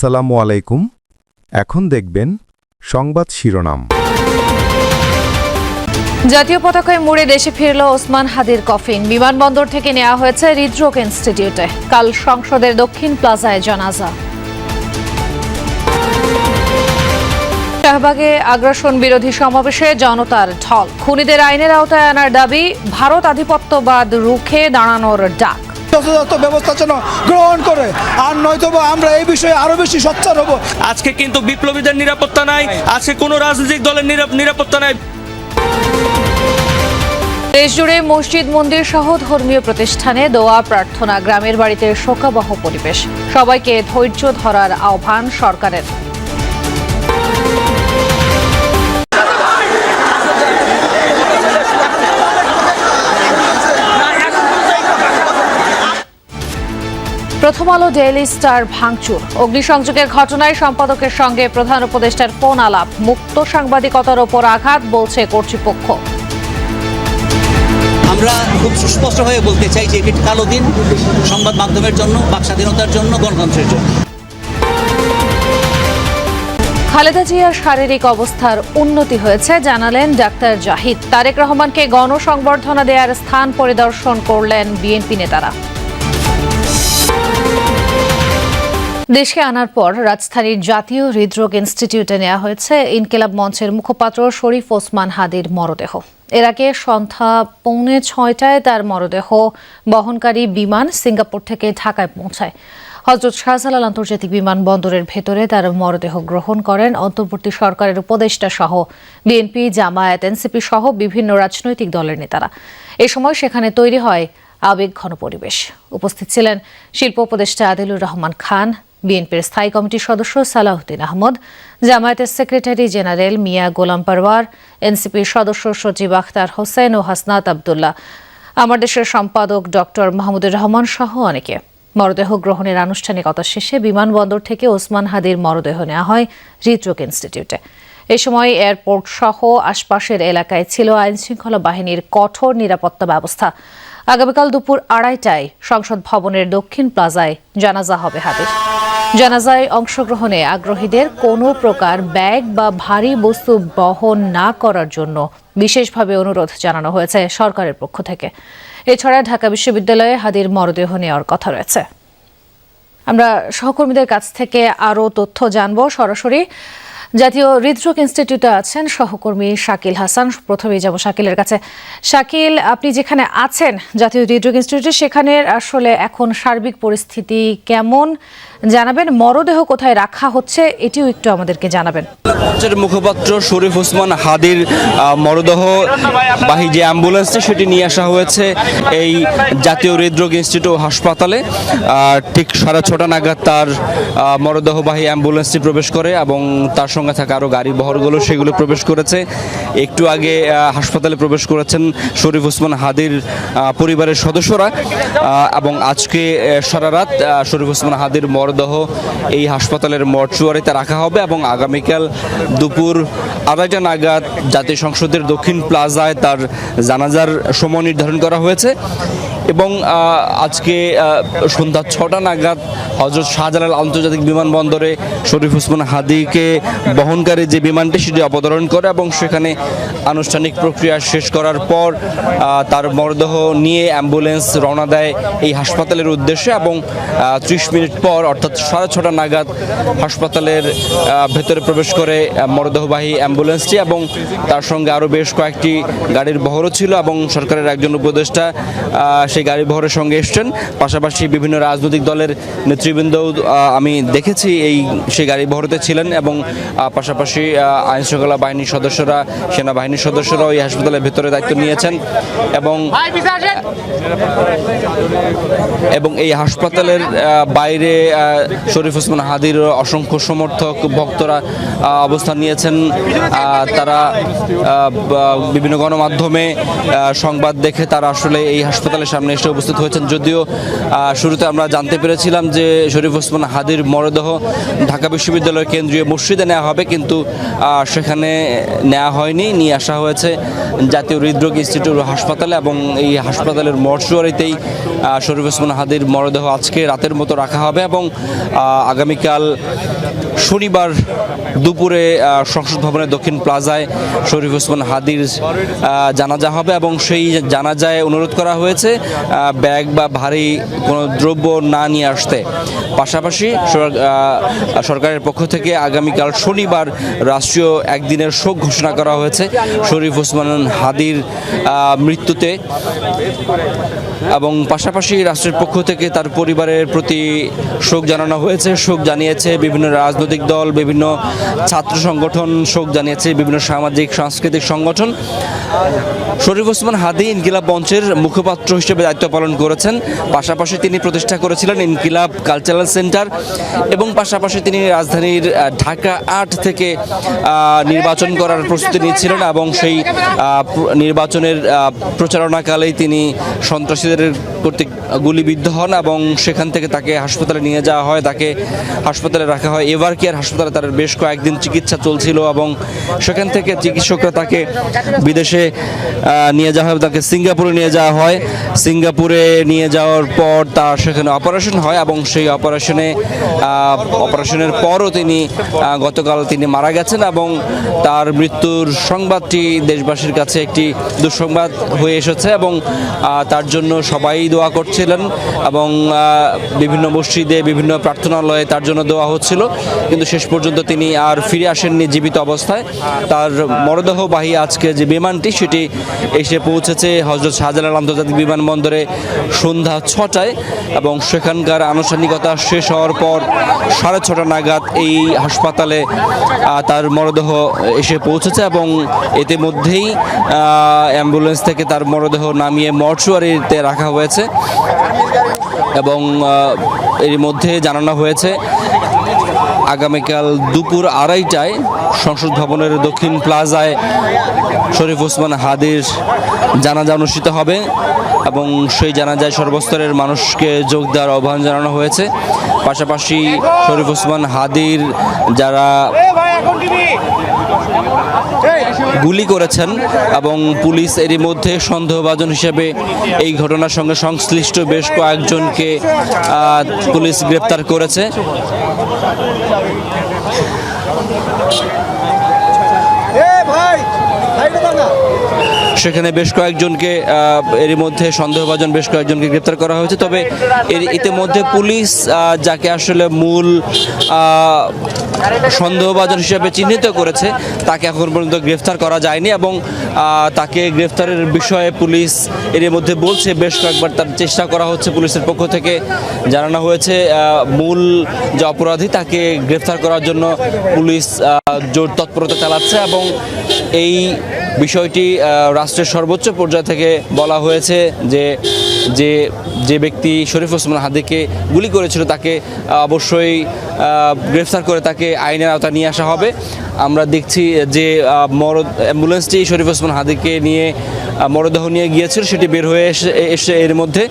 আসসালামু আলাইকুম। এখন দেখবেন সংবাদ শিরোনাম। জাতীয় পতাকায় মুড়ে দেশে ফিরল ওসমান হাদির কফিন। বিমানবন্দর থেকে নেওয়া হয়েছে হৃদরোগ ইনস্টিটিউটে। কাল সংসদের দক্ষিণ প্লাজায় জানাজা। শাহবাগে আগ্রাসন বিরোধী সমাবেশে জনতার ঢল। খুনিদের আইনের আওতায় আনার দাবি, ভারত আধিপত্যবাদ রুখে দাঁড়ানোর ডাক। যথাযথ ব্যবস্থা যেন গ্রহণ করে। আর নয়তোবা আমরা এই বিষয়ে আরও বেশি সোচ্চার হব। আজকে কিন্তু বিপ্লবীদের নিরাপত্তা নাই আজকে কোনো রাজনৈতিক দলের নিরাপ- নিরাপত্তা নাই। দেশ জুড়ে মসজিদ মন্দির সহ ধর্মীয় প্রতিষ্ঠানে দোয়া প্রার্থনা গ্রামের বাড়িতে শোকাবহ পরিবেশ। সবাইকে ধৈর্য ধরার আহ্বান সরকারের। প্রথম আলো ডেইলি স্টার ভাঙচুর। অগ্নিসংযোগের ঘটনায় সম্পাদকের সঙ্গে প্রধান উপদেষ্টার ফোন আলাপ। মুক্ত সাংবাদিকতার ওপর আঘাত বলছে কর্তৃপক্ষ। আমরা খুব সুস্পষ্ট হয়ে বলতে চাই যে এটি কালো দিন সংবাদ মাধ্যমের জন্য বাক স্বাধীনতার জন্য গণতন্ত্রের জন্য। খালেদা জিয়ার শারীরিক অবস্থার উন্নতি হয়েছে জানালেন ডাক্তার জাহিদ। তারেক রহমানকে গণসংবর্ধনা দেওয়ার স্থান পরিদর্শন করলেন বিএনপি নেতারা। দেশে আনার পর রাজধানীর জাতীয় হৃদরোগ ইনস্টিটিউটে নেওয়া হয়েছে ইনকিলাব মঞ্চের মুখপাত্র শরীফ ওসমান হাদির মরদেহ। এর আগে সন্ধ্যা পৌনে ছয়টায় তার মরদেহ বহনকারী বিমান সিঙ্গাপুর থেকে ঢাকায় পৌঁছায়। হজরত শাহজালাল আন্তর্জাতিক বিমানবন্দরের ভেতরে তার মরদেহ গ্রহণ করেন। অন্তর্বর্তী সরকারের উপদেষ্টা সহ বিএনপি, জামায়াত, এনসিপি সহ বিভিন্ন রাজনৈতিক দলের নেতারা। এ সময় সেখানে তৈরি হয় আবেগ ঘন পরিবেশ। উপস্থিত ছিলেন শিল্প উপদেষ্টা আদিলুর রহমান খান বিএনপির স্থায়ী কমিটির সদস্য সালাউদ্দিন আহমদ, জামায়াতের সেক্রেটারি জেনারেল মিয়া গোলাম পারওয়ার, এনসিপির সদস্য সচিব আখতার হোসেন ও হাসনাত আবদুল্লাহ। আমার দেশের সম্পাদক ডক্টর মাহমুদুর রহমান সহ অনেকে। মরদেহ গ্রহণের আনুষ্ঠানিকতা শেষে বিমানবন্দর থেকে ওসমান হাদির মরদেহ নেওয়া হয় হৃদরোগ ইনস্টিটিউটে। এ সময় এয়ারপোর্ট সহ আশপাশের এলাকায় ছিল আইনশৃঙ্খলা বাহিনীর কঠোর নিরাপত্তা ব্যবস্থা। আগামীকাল দুপুর আড়াইটায় সংসদ ভবনের দক্ষিণ প্লাজায় জানাজা হবে হাদির। জানাজায় অংশগ্রহণে আগ্রহীদের কোনো প্রকার ব্যাগ বা ভারী বস্তু বহন না করার জন্য বিশেষভাবে অনুরোধ জানানো হয়েছে সরকারের পক্ষ থেকে। এছাড়া ঢাকা বিশ্ববিদ্যালয়ে হাদির মরদেহ নেওয়ার কথা রয়েছে। আমরা সহকর্মীদের কাছ থেকে আরও তথ্য জানব সরাসরি। জাতীয় হৃদরোগ ইনস্টিটিউটে আছেন সহকর্মী শাকিল হাসান। প্রথমেই যাব শাকিলের কাছে। শাকিল, আপনি যেখানে আছেন জাতীয় হৃদরোগ ইনস্টিটিউটে সেখানে আসলে এখন সার্বিক পরিস্থিতি কেমন? জানাবেন, মরদেহ কোথায় রাখা হচ্ছে এটিও একটু আমাদেরকে জানাবেন। রাজ্যের মুখপাত্র শরীফ ওসমান হাদির মরদেহ বাহী যে অ্যাম্বুলেন্সটি সেটি নিয়ে আসা হয়েছে এই জাতীয় হৃদরোগ ইনস্টিটিউট হাসপাতালে। ঠিক সাড়ে ছটা নাগাদ তার মরদেহবাহী অ্যাম্বুলেন্সটি প্রবেশ করে এবং তার সঙ্গে থাকা আরও গাড়ি বহরগুলো সেগুলো প্রবেশ করেছে। একটু আগে হাসপাতালে প্রবেশ করেছেন শরীফ ওসমান হাদির পরিবারের সদস্যরা। এবং আজকে সারা রাত শরীফ ওসমান হাদির মরদেহ এই হাসপাতালের মর্চুয়ারিতে রাখা হবে এবং আগামীকাল দুপুর আড়াইটা নাগাদ জাতীয় সংসদের দক্ষিণ প্লাজায় তার জানাজার সময় নির্ধারণ করা হয়েছে। এবং আজকে সন্ধ্যা ছটা নাগাদ হজরত শাহজালাল আন্তর্জাতিক বিমানবন্দরে শরীফ ওসমান হাদিকে বহনকারী যে বিমানটি সেটি অবতরণ করে এবং সেখানে আনুষ্ঠানিক প্রক্রিয়া শেষ করার পর তার মরদেহ নিয়ে অ্যাম্বুলেন্স রওনা দেয় এই হাসপাতালের উদ্দেশ্যে এবং ত্রিশ মিনিট পর অর্থাৎ সাড়ে ছটা নাগাদ হাসপাতালের ভেতরে প্রবেশ করে মরদেহবাহী অ্যাম্বুলেন্সটি এবং তার সঙ্গে আরও বেশ কয়েকটি গাড়ির বহরও ছিল এবং সরকারের একজন উপদেষ্টা আহ, সেই গাড়ি বহরের সঙ্গে এসছেন। পাশাপাশি বিভিন্ন রাজনৈতিক দলের নেতৃবৃন্দও আমি দেখেছি এই সেই গাড়ি বহরতে ছিলেন এবং পাশাপাশি আহ, আইন শৃঙ্খলা বাহিনীর সদস্যরা সেনাবাহিনীর সদস্যরাও এই হাসপাতালের ভেতরে দায়িত্ব নিয়েছেন এবং এবং এই হাসপাতালের বাইরে শরীফ ওসমান হাদির অসংখ্য সমর্থক ভক্তরা অবস্থান নিয়েছেন। তারা বিভিন্ন গণমাধ্যমে সংবাদ দেখে তারা আসলে এই হাসপাতালের সামনে এসে উপস্থিত হয়েছেন। যদিও শুরুতে আমরা জানতে পেরেছিলাম যে শরীফ ওসমান হাদির মরদেহ ঢাকা বিশ্ববিদ্যালয়ের কেন্দ্রীয় মসজিদে নেওয়া হবে, কিন্তু সেখানে নেওয়া হয়নি। নিয়ে আসা হয়েছে জাতীয় হৃদরোগ ইনস্টিটিউট হাসপাতালে এবং এই হাসপাতালের মর্চুয়ারিতেই শরীফ ওসমান হাদির মরদেহ আজকে রাতের মতো রাখা হবে এবং আগামীকাল শনিবার দুপুরে সংসদ ভবনের দক্ষিণ প্লাজায় শরীফ ওসমান হাদির জানাজা হবে এবং সেই জানাজায় অনুরোধ করা হয়েছে। ব্যাগ বা ভারী কোনো দ্রব্য না নিয়ে আসতে। পাশাপাশি সরকারের পক্ষ থেকে আগামীকাল শনিবার রাষ্ট্রীয় একদিনের শোক ঘোষণা করা হয়েছে। শরীফ ওসমান হাদির মৃত্যুতে। এবং পাশাপাশি রাষ্ট্রের পক্ষ থেকে তার পরিবারের প্রতি শোক জানানো হয়েছে। শোক জানিয়েছে বিভিন্ন রাজনৈতিক দল, বিভিন্ন ছাত্র সংগঠন, শোক জানিয়েছে বিভিন্ন সামাজিক, সাংস্কৃতিক সংগঠন। শরীফ ওসমান হাদি ইনকিলাব মঞ্চের মুখপাত্র হিসেবে দায়িত্ব পালন করেছেন। পাশাপাশি তিনি প্রতিষ্ঠা করেছিলেন ইনকিলাব কালচারাল সেন্টার এবং পাশাপাশি তিনি রাজধানীর ঢাকা আট থেকে নির্বাচন করার প্রস্তুতি নিচ্ছিলেন এবং সেই নির্বাচনের প্রচারণাকালেই তিনি সন্ত্রাসীদের কর্তৃক গুলিবিদ্ধ হন এবং সেখান থেকে তাকে হাসপাতালে নিয়ে যাওয়া হয়। তাকে হাসপাতালে রাখা হয়। এভার কেয়ার হাসপাতালে তার বেশ কয়েকদিন চিকিৎসা চলছিল এবং সেখান থেকে চিকিৎসকরা তাকে বিদেশে নিয়ে যাওয়া হয় তাকে সিঙ্গাপুরে নিয়ে যাওয়া হয়। সিঙ্গাপুরে নিয়ে যাওয়ার পর তার সেখানে অপারেশন হয় এবং সেই অপারেশনে অপারেশনের পরও তিনি গতকাল তিনি মারা গেছেন এবং তার মৃত্যুর সংবাদটি দেশবাসীর কাছে একটি দুঃসংবাদ হয়ে এসেছে এবং তার জন্য সবাই দোয়া করছিলেন এবং বিভিন্ন মসজিদে, বিভিন্ন প্রার্থনালয়ে তার জন্য দোয়া হচ্ছিল। কিন্তু শেষ পর্যন্ত তিনি আর ফিরে আসেননি জীবিত অবস্থায়। তার মরদেহবাহী আজকে যে বিমানটি, সেটি এসে পৌঁছেছে হজরত শাহজালাল আন্তর্জাতিক বিমানবন্দরে সন্ধ্যা ছটায় এবং সেখানকার আনুষ্ঠানিকতা শেষ হওয়ার পর সাড়ে ছটা নাগাদ এই হাসপাতালে তার মরদেহ এসে পৌঁছেছে এবং এতে মধ্যেই অ্যাম্বুলেন্স থেকে তার মরদেহ নামিয়ে মর্চুয়ারিতে রাখা হয়েছে এবং এর মধ্যে জানানো হয়েছে আগামীকাল দুপুর আড়াইটায় সংসদ ভবনের দক্ষিণ প্লাজায় শরীফ ওসমান হাদির জানাজা অনুষ্ঠিত হবে এবং সেই জানাজায় সর্বস্তরের মানুষকে যোগ দেওয়ার আহ্বান জানানো হয়েছে। পাশাপাশি শরীফ ওসমান হাদির যারা গুলি করেছেন এবং পুলিশ এরই মধ্যে সন্দেহভাজন হিসেবে এই ঘটনার সঙ্গে সংশ্লিষ্ট বেশ কয়েকজনকে পুলিশ গ্রেপ্তার করেছে। সেখানে বেশ কয়েকজনকে এরই মধ্যে সন্দেহভাজন বেশ কয়েকজনকে গ্রেপ্তার করা হয়েছে। তবে এর ইতিমধ্যে পুলিশ যাকে আসলে মূল সন্দেহভাজন হিসেবে চিহ্নিত করেছে, তাকে এখন পর্যন্ত গ্রেফতার করা যায়নি এবং তাকে গ্রেফতারের বিষয়ে পুলিশ এর মধ্যে বলছে। বেশ কয়েকবার তার চেষ্টা করা হচ্ছে পুলিশের পক্ষ থেকে। জানানো হয়েছে মূল যে অপরাধী তাকে গ্রেফতার করার জন্য পুলিশ জোর তৎপরতা চালাচ্ছে এবং এই বিষয়টি রাষ্ট্রের সর্বোচ্চ পর্যায় থেকে বলা হয়েছে যে যে যে ব্যক্তি শরীফ ওসমান হাদিকে গুলি করেছিল তাকে অবশ্যই গ্রেফতার করে তাকে আইনের আওতা নিয়ে আসা হবে। আমরা দেখছি যে মরদ, অ্যাম্বুলেন্সটি শরীফ ওসমান হাদিকে নিয়ে মরদেহ নিয়ে গিয়েছিল, সেটি বের হয়ে এসে এসে এর মধ্যে।